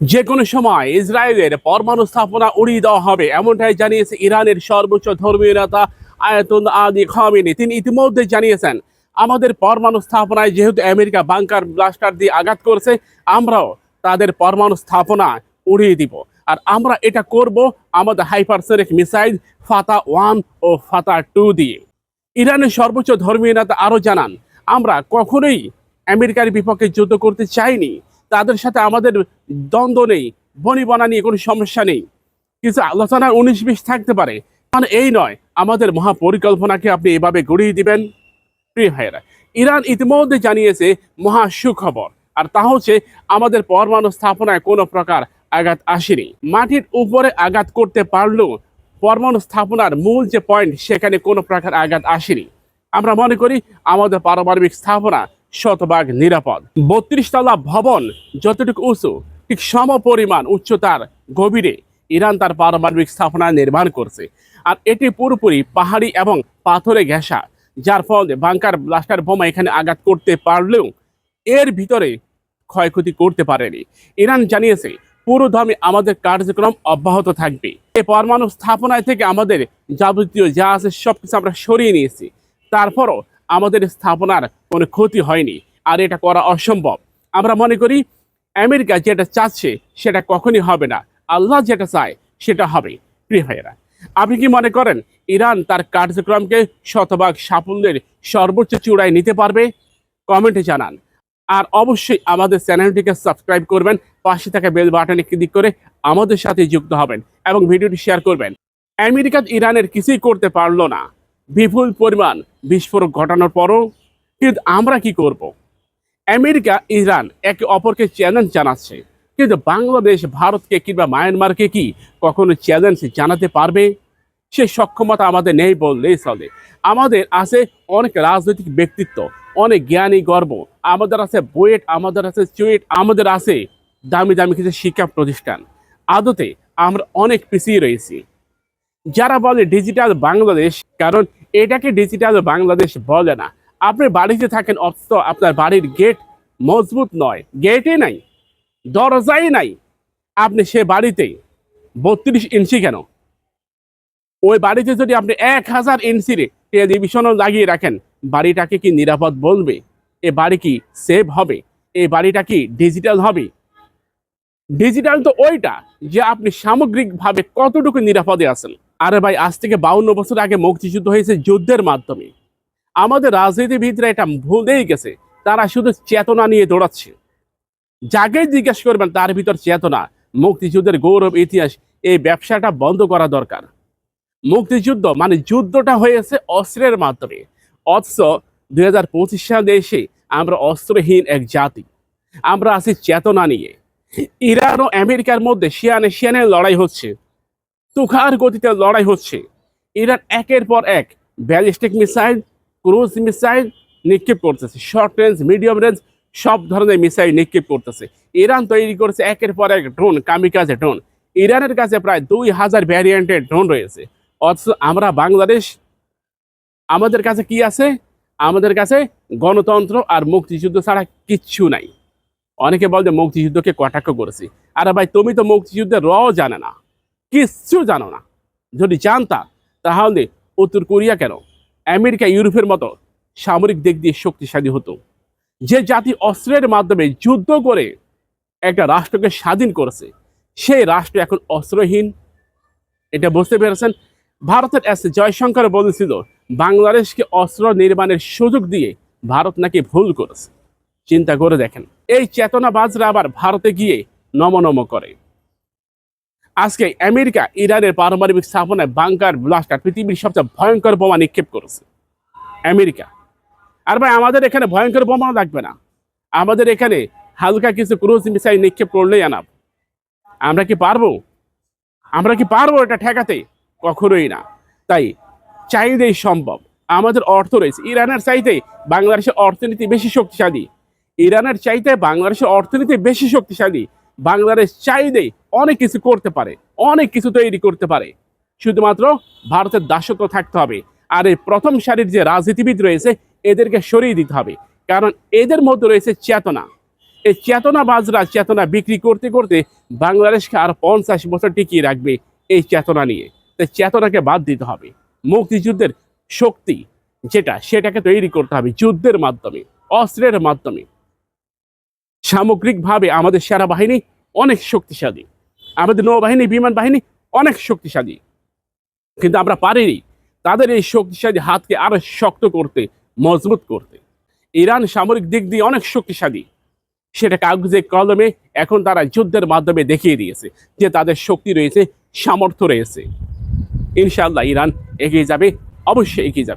যে কোনো সময় ইসরায়েলের পরমাণু স্থাপনা উড়িয়ে দেওয়া হবে, এমনটাই জানিয়েছে ইরানের সর্বোচ্চ ধর্মীয় নেতা আয়াতুল আদি খামিনি। তিনি ইতিমধ্যে জানিয়েছেন, আমাদের পরমাণু স্থাপনায় যেহেতু আমেরিকা বাংকার ব্লাস্টার দিয়ে আঘাত করছে, আমরাও তাদের পরমাণু স্থাপনা উড়িয়ে দিব। আর আমরা এটা করব আমাদের হাইপারসোনিক মিসাইল ফাতা ওয়ান ও ফাতা টু দিয়ে। ইরানের সর্বোচ্চ ধর্মীয় নেতা আরও জানান, আমরা কখনোই আমেরিকার বিপক্ষে যুদ্ধ করতে চাইনি। তাদের সাথে আমাদের দ্বন্দ্ব নেই বনিবনা নিয়ে কোনো সমস্যা নেই। কিছু আলোচনার উনিশ বিশ থাকতে পারে। মানে এই নয়, আমাদের মহাপরিকল্পনাকে আপনি এভাবে গড়িয়ে দিবেন। প্রিয় ভাইয়েরা, ইরান ইতিমধ্যে জানিয়েছে মহা সুখবর। আর তা হচ্ছে আমাদের পরমাণু স্থাপনায় কোনো প্রকার আঘাত আসেনি। মাটির উপরে আঘাত করতে পারলেও পরমাণু স্থাপনার মূল যে পয়েন্ট, সেখানে কোনো প্রকার আঘাত আসেনি। আমরা মনে করি আমাদের পারমাণবিক স্থাপনা শতভাগ নিরাপদ। বত্রিশ তলা ভবন যতটুকু উঁচু, ঠিক সম পরিমাণ উচ্চতার গভীরে ইরান তার পারমাণবিক স্থাপনা নির্মাণ করছে। আর এটি পুরোপুরি পাহাড়ি এবং পাথরে ঘেঁষা, যার ফলে বাংকার ব্লাস্টার বোমা এখানে আঘাত করতে পারলেও এর ভিতরে ক্ষয়ক্ষতি করতে পারেনি। ইরান জানিয়েছে পুরো দমে আমাদের কার্যক্রম অব্যাহত থাকবে। এই পরমাণু স্থাপনায় থেকে আমাদের যাবতীয় যা আছে সব কিছু আমরা সরিয়ে নিয়েছি। তারপরও আমাদের স্থাপনার কোনো ক্ষতি হয়নি, আর এটা করা অসম্ভব। আমরা মনে করি, আমেরিকা যেটা চাচ্ছে সেটা কখনই হবে না। আল্লাহ যেটা চায় সেটা হবে। প্রিয় ভাইয়েরা, আপনি কি মনে করেন, ইরান তার কার্যক্রমকে শতভাগ সাফল্যের সর্বোচ্চ চূড়ায় নিতে পারবে? কমেন্টে জানান। আর অবশ্যই আমাদের চ্যানেলটিকে সাবস্ক্রাইব করবেন, পাশে থাকা বেল বাটনে ক্লিক করে আমাদের সাথে যুক্ত হবেন এবং ভিডিওটি শেয়ার করবেন। আমেরিকা ইরানের কিছুই করতে পারল না। বিপুল পরিমাণ বিস্ফোরক ঘটানোর পরও কিন্তু আমরা কি করব? আমেরিকা, ইরান একে অপরকে চ্যালেঞ্জ জানাচ্ছে। কিন্তু বাংলাদেশ, ভারতকে কিংবা মায়ানমারকে কি কখনো চ্যালেঞ্জ জানাতে পারবে? সে সক্ষমতা আমাদের নেই বললেই চলে। আমাদের আছে অনেক রাজনৈতিক ব্যক্তিত্ব, অনেক জ্ঞানী গর্ব। আমাদের আছে বুয়েট, আমাদের আছে চুয়েট আমাদের আছে দামি দামি কিছু শিক্ষা প্রতিষ্ঠান। আদতে আমরা অনেক পিছিয়ে রয়েছি। যারা বলে ডিজিটাল বাংলাদেশ, কারণ এটাকে ডিজিটাল বাংলাদেশ বলে না। আপনি বাড়িতে থাকেন, অথচ আপনার বাড়ির গেট মজবুত নয়। গেটে নাই, দরজাই নাই। আপনি সে বাড়িতে বত্রিশ ইঞ্চি কেন? ওই বাড়িতে যদি আপনি এক হাজার ইঞ্চির টেলিভিশনও লাগিয়ে রাখেন, বাড়িটাকে কি নিরাপদ বলবে? এ বাড়ি কি সেভ হবে? এই বাড়িটা কি ডিজিটাল হবে? ডিজিটাল তো ওইটা যে আপনি সামগ্রিকভাবে কতটুকু নিরাপদে আছেন। আরে ভাই, আজ থেকে বাউন্ন বছর আগে মুক্তিযুদ্ধ হয়েছে যুদ্ধের মাধ্যমে। আমাদের রাজনীতিবিদরা এটা ভুলেই গেছে। তারা শুধু চেতনা নিয়ে দৌড়াচ্ছে। যাকে জিজ্ঞেস করবেন, তার ভিতর চেতনা। মুক্তিযুদ্ধের গৌরব, ইতিহাস, এই ব্যবসাটা বন্ধ করা দরকার। মুক্তিযুদ্ধ মানে যুদ্ধটা হয়েছে অস্ত্রের মাধ্যমে। অথচ দুই হাজার পঁচিশ সালে এসে আমরা অস্ত্রহীন এক জাতি। আমরা আছি চেতনা নিয়ে। ইরান ও আমেরিকার মধ্যে শিয়ানে শিয়ানে লড়াই হচ্ছে। তুখার গতিতে লড়াই হচ্ছে। ইরান একের পর এক ব্যালিস্টিক মিসাইল ক্রুজ মিসাইল নিক্ষেপ করতেছে। শর্ট রেঞ্জ মিডিয়াম রেঞ্জ সব ধরনের মিসাইল নিক্ষেপ করতেছে। ইরান তৈরি করেছে একের পর এক ড্রোন কামিকাজে ড্রোন ইরানের কাছে প্রায় দুই হাজার ভ্যারিয়েন্টের ড্রোন রয়েছে। অথচ আমরা বাংলাদেশ, আমাদের কাছে কি আছে? আমাদের কাছে গণতন্ত্র আর মুক্তিযুদ্ধ ছাড়া কিচ্ছু নাই। অনেকে বল মুক্তিযুদ্ধকে কটাক্ষ করেছি। আরে ভাই, তুমি তো মুক্তিযুদ্ধের র জানে না। কিচ্ছু জানো না। যদি জানতা, তাহলে উত্তর কোরিয়া কেন? আমেরিকা, ইউরোপের মতো সামরিক দিক দিয়ে শক্তিশালী হতো। যে জাতি অস্ত্রের মাধ্যমে যুদ্ধ করে একটা রাষ্ট্রকে স্বাধীন করেছে, সেই রাষ্ট্র এখন অস্ত্রহীন। এটা বুঝতে পেরেছেন? ভারতের এস জয়শঙ্কর বলেছিল, বাংলাদেশকে অস্ত্র নির্মাণের সুযোগ দিয়ে ভারত নাকি ভুল করেছে। চিন্তা করে দেখেন। এই চেতনাবাজরা আবার ভারতে গিয়ে নমনম করে। আজকে আমেরিকা ইরানের পারমাণবিক স্থাপনায় বাংকার ব্লাস্টার পৃথিবীর সবচেয়ে ভয়ঙ্কর বোমা নিক্ষেপ করেছে। আমেরিকা। আর ভাই, আমাদের এখানে ভয়ঙ্কর বোমা লাগবে না। আমাদের এখানে হালকা কিছু ক্রুজ মিসাইল নিক্ষেপ করলেই আনাব। আমরা কি পারব? আমরা কি পারব এটা ঠেকাতে? কখনোই না। তাই চাইলেই সম্ভব। আমাদের অর্থ রয়েছে। ইরানের চাইতে বাংলাদেশের অর্থনীতি বেশি শক্তিশালী। ইরানের চাইতে বাংলাদেশের অর্থনীতি বেশি শক্তিশালী। বাংলাদেশ চাইলে অনেক কিছু করতে পারে, অনেক কিছু তৈরি করতে পারে। শুধুমাত্র ভারতের দাসত্ব থাকতে হবে। আর এই প্রথম সারির যে রাজনীতিবিদ রয়েছে, এদেরকে সরিয়ে দিতে হবে। কারণ এদের মধ্যে রয়েছে চেতনা। এই চেতনা চেতনাবাজরা চেতনা বিক্রি করতে করতে বাংলাদেশকে আর পঞ্চাশ বছর টিকিয়ে রাখবে এই চেতনা নিয়ে। তাই চেতনাকে বাদ দিতে হবে। মুক্তিযুদ্ধের শক্তি যেটা, সেটাকে তৈরি করতে হবে যুদ্ধের মাধ্যমে, অস্ত্রের মাধ্যমে। সামগ্রিকভাবে আমাদের সেনাবাহিনী অনেক শক্তিশালী। আমাদের নৌবাহিনী, বিমান বাহিনী অনেক শক্তিশালী। কিন্তু আমরা পারিনি তাদের এই শক্তিশালী হাতকে আরও শক্ত করতে, মজবুত করতে। ইরান সামরিক দিক দিয়ে অনেক শক্তিশালী। সেটা কাগজে, কলমে এখন তারা যুদ্ধের মাধ্যমে দেখিয়ে দিয়েছে যে তাদের শক্তি রয়েছে, সামর্থ্য রয়েছে। ইনশাআল্লাহ ইরান এগিয়ে যাবে, অবশ্যই এগিয়ে যাবে।